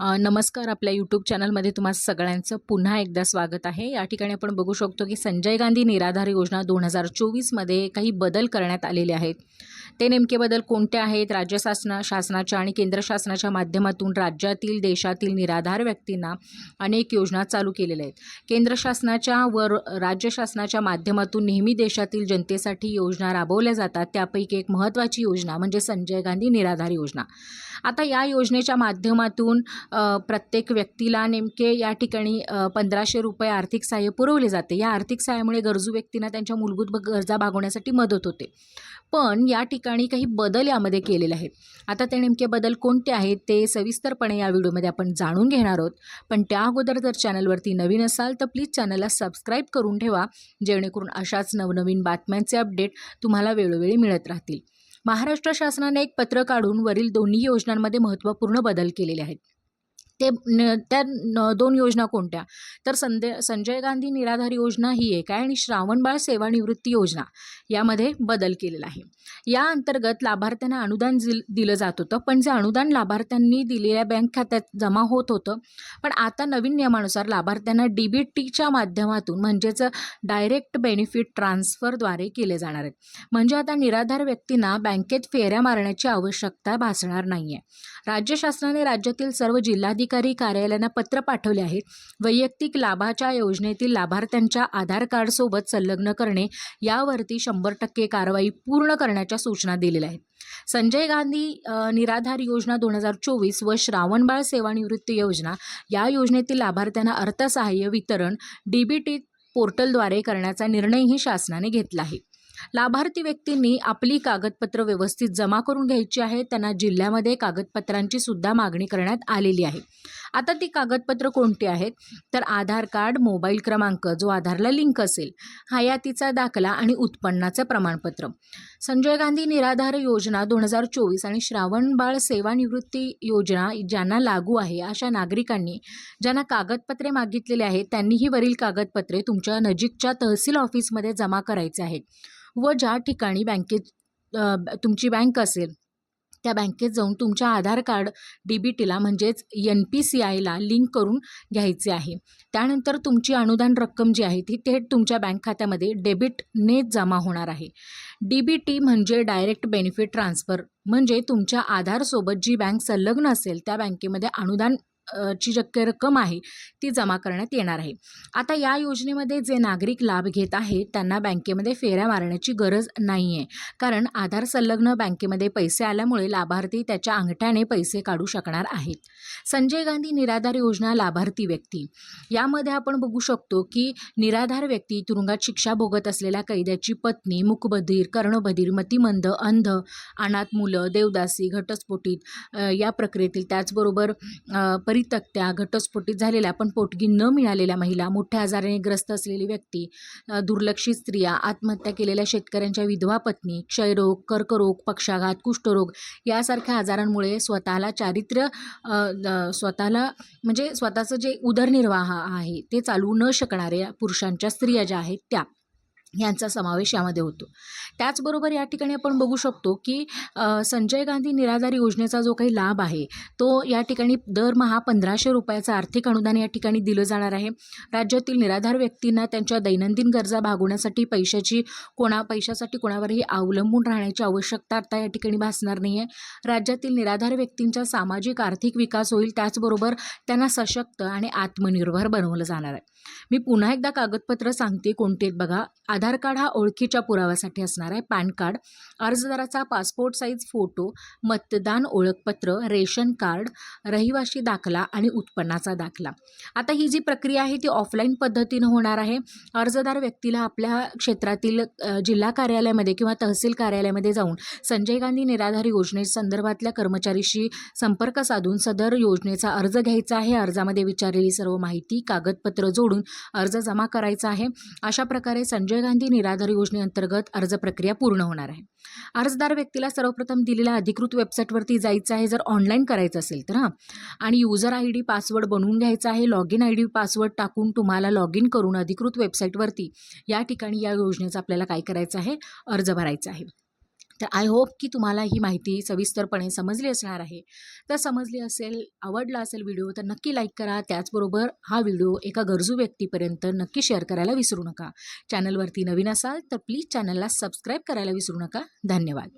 नमस्कार आपल्या यूट्यूब चॅनलमध्ये तुम्हा सगळ्यांचं पुन्हा एकदा स्वागत आहे. या ठिकाणी आपण बघू शकतो की संजय गांधी निराधार योजना दोन हजार चोवीसमध्ये काही बदल करण्यात आलेले आहेत. ते नेमके बदल कोणते आहेत? राज्य शासना शासनाच्या आणि केंद्र शासनाच्या माध्यमातून राज्यातील देशातील निराधार व्यक्तींना अनेक योजना चालू केलेल्या आहेत. केंद्र शासनाच्या व राज्य शासनाच्या माध्यमातून नेहमी देशातील जनतेसाठी योजना राबवल्या जातात. त्यापैकी एक महत्त्वाची योजना म्हणजे संजय गांधी निराधार योजना. आता या योजनेच्या माध्यमातून प्रत्येक व्यक्तीला नेमके या ठिकाणी पंधराशे रुपये आर्थिक सहाय्य पुरवले जाते. या आर्थिक सहाय्यामुळे गरजू व्यक्तींना त्यांच्या मूलभूत गरजा भागवण्यासाठी मदत होते. पण या ठिकाणी काही बदल यामध्ये केलेले आहेत. आता ते नेमके बदल कोणते आहेत ते सविस्तरपणे या व्हिडिओमध्ये आपण जाणून घेणार आहोत. पण त्या अगोदर जर चॅनलवरती नवीन असाल तर प्लीज चॅनलला सबस्क्राईब करून ठेवा जेणेकरून अशाच नवनवीन बातम्यांचे अपडेट तुम्हाला वेळोवेळी मिळत राहतील. महाराष्ट्र शासनाने एक पत्र काढून वरील दोन्ही योजनांमध्ये महत्त्वपूर्ण बदल केलेले आहेत. ते न त्या न दोन योजना कोणत्या? तर संदे संजय गांधी निराधार योजना ही एक आहे आणि श्रावणबाळ सेवानिवृत्ती योजना यामध्ये बदल केलेला आहे. या अंतर्गत लाभार्थ्यांना अनुदान दिल दिलं जात होतं पण जे अनुदान लाभार्थ्यांनी दिलेल्या बँक खात्यात जमा होत होतं पण आता नवीन नियमानुसार लाभार्थ्यांना डी बी टीच्या माध्यमातून म्हणजेच डायरेक्ट बेनिफिट ट्रान्सफरद्वारे केले जाणार आहेत. म्हणजे आता निराधार व्यक्तींना बँकेत फेऱ्या मारण्याची आवश्यकता भासणार नाही आहे राज्य शासनाने राज्यातील सर्व जिल्हाधिकारी कार्यालयांना पत्र पाठवले आहे. वैयक्तिक लाभाच्या योजनेतील लाभार्थ्यांच्या आधार कार्डसोबत संलग्न करणे यावरती शंभर टक्के कारवाई पूर्ण करण्याच्या सूचना दिलेल्या आहेत. संजय गांधी निराधार योजना दोन हजार चोवीस व श्रावणबाळ सेवानिवृत्ती योजना या योजनेतील लाभार्थ्यांना अर्थसहाय्य वितरण डी बी टी पोर्टलद्वारे करण्याचा निर्णयही शासनाने घेतला आहे. लाभार्थी व्यक्तींनी आपली कागदपत्र व्यवस्थित जमा करून घ्यायची आहेत त्यांना जिल्ह्यामध्ये कागदपत्रांची सुद्धा मागणी करण्यात आलेली आहे. आता ती कागदपत्र कोणती आहेत? तर आधार कार्ड मोबाईल क्रमांक जो आधारला लिंक असेल हयातीचा दाखला आणि उत्पन्नाचं प्रमाणपत्र. संजय गांधी निराधार योजना दोन हजार चोवीस आणि श्रावणबाळ सेवानिवृत्ती योजना ज्यांना लागू आहे अशा नागरिकांनी ज्यांना कागदपत्रे मागितलेले आहेत त्यांनीही वरील कागदपत्रे तुमच्या नजीकच्या तहसील ऑफिसमध्ये जमा करायचे आहेत व ज्या ठिकाणी बँकेत तुमची बँक असेल त्या बँकेत जाऊन तुमच्या आधार कार्ड डी बी टीला म्हणजेच एन पी सी आयला लिंक करून घ्यायचे आहे. त्यानंतर तुमची अनुदान रक्कम जी आहे ती थेट तुमच्या बँक खात्यामध्ये डेबिटने जमा होणार आहे. डी बी टी म्हणजे डायरेक्ट बेनिफिट ट्रान्सफर. म्हणजे तुमच्या आधारसोबत जी बँक संलग्न असेल त्या बँकेमध्ये अनुदान ची शक्य रक्कम आहे ती जमा करण्यात येणार आहे. आता या योजनेमध्ये जे नागरिक लाभ घेत आहेत त्यांना बँकेमध्ये फेऱ्या मारण्याची गरज नाही आहे कारण आधार संलग्न बँकेमध्ये पैसे आल्यामुळे लाभार्थी त्याच्या अंगठ्याने पैसे काढू शकणार आहेत. संजय गांधी निराधार योजना लाभार्थी व्यक्ती. यामध्ये आपण बघू शकतो की निराधार व्यक्ती तुरुंगात शिक्षा भोगत असलेल्या कैद्याची पत्नी मुकबधीर कर्णबधीर मतिमंद अंध अनाथ मुलं देवदासी घटस्फोटीत या प्रक्रियेतील त्याचबरोबर परि परितक्त्या घटस्फोटीत झालेल्या पण पोटगी न मिळालेल्या महिला मोठ्या आजाराने ग्रस्त असलेली व्यक्ती दुर्लक्षित स्त्रिया आत्महत्या केलेल्या शेतकऱ्यांच्या विधवा पत्नी क्षयरोग कर्करोग पक्षाघात कुष्ठरोग यासारख्या आजारांमुळे स्वतःला चारित्र्य स्वतःला म्हणजे स्वतःचं जे उदरनिर्वाह आहे ते चालवू न शकणाऱ्या पुरुषांच्या स्त्रिया ज्या आहेत त्या यांचा समावेश यामध्ये होतो. त्याचबरोबर या ठिकाणी आपण बघू शकतो की संजय गांधी निराधार योजनेचा जो काही लाभ आहे तो या ठिकाणी दरमहा पंधराशे रुपयाचं आर्थिक अनुदान या ठिकाणी दिलं जाणार आहे. राज्यातील निराधार व्यक्तींना त्यांच्या दैनंदिन गरजा भागवण्यासाठी पैशाची कोणा पैशासाठी कोणावरही अवलंबून राहण्याची आवश्यकता आता या ठिकाणी भासणार नाही आहे राज्यातील निराधार व्यक्तींचा सामाजिक आर्थिक विकास होईल त्याचबरोबर त्यांना सशक्त आणि आत्मनिर्भर बनवलं जाणार आहे. मी पुन्हा एकदा कागदपत्र सांगते कोणते बघा. आधार आधार कार्ड हा ओळखीच्या पुराव्यासाठी असणार आहे. पॅन कार्ड अर्जदाराचा पासपोर्ट साईज फोटो मतदान ओळखपत्र रेशन कार्ड रहिवाशी दाखला आणि उत्पन्नाचा दाखला. आता ही जी प्रक्रिया आहे ती ऑफलाईन पद्धतीनं होणार आहे. अर्जदार व्यक्तीला आपल्या क्षेत्रातील जिल्हा कार्यालयामध्ये किंवा तहसील कार्यालयामध्ये जाऊन संजय गांधी निराधार योजनेसंदर्भातल्या कर्मचारीशी संपर्क साधून सदर योजनेचा अर्ज घ्यायचा आहे. अर्जामध्ये विचारलेली सर्व माहिती कागदपत्र जोडून अर्ज जमा करायचा आहे. अशा प्रकारे संजय गांधी निराधार योजनेअंतर्गत अर्ज प्रक्रिया पूर्ण होणार आहे. अर्जदार व्यक्तीला सर्वप्रथम दिलेल्या अधिकृत वेबसाईटवरती जायचं आहे जर ऑनलाईन करायचं असेल तर हां. आणि युजर आय डी पासवर्ड बनवून घ्यायचा आहे log in I D password टाकून तुम्हाला लॉग इन करून अधिकृत वेबसाईटवरती या ठिकाणी या योजनेचा आपल्याला काय करायचं आहे? अर्ज भरायचा आहे. तर आय होप की तुम्हाला ही माहिती सविस्तरपणे समजली असणार आहे. तर समजली असेल आवडला असेल व्हिडिओ तर नक्की लाईक करा. त्याचबरोबर हा व्हिडिओ एका गरजू व्यक्तीपर्यंत नक्की शेअर करायला विसरू नका. चॅनलवरती नवीन असाल तर प्लीज चॅनलला सबस्क्राईब करायला विसरू नका. धन्यवाद.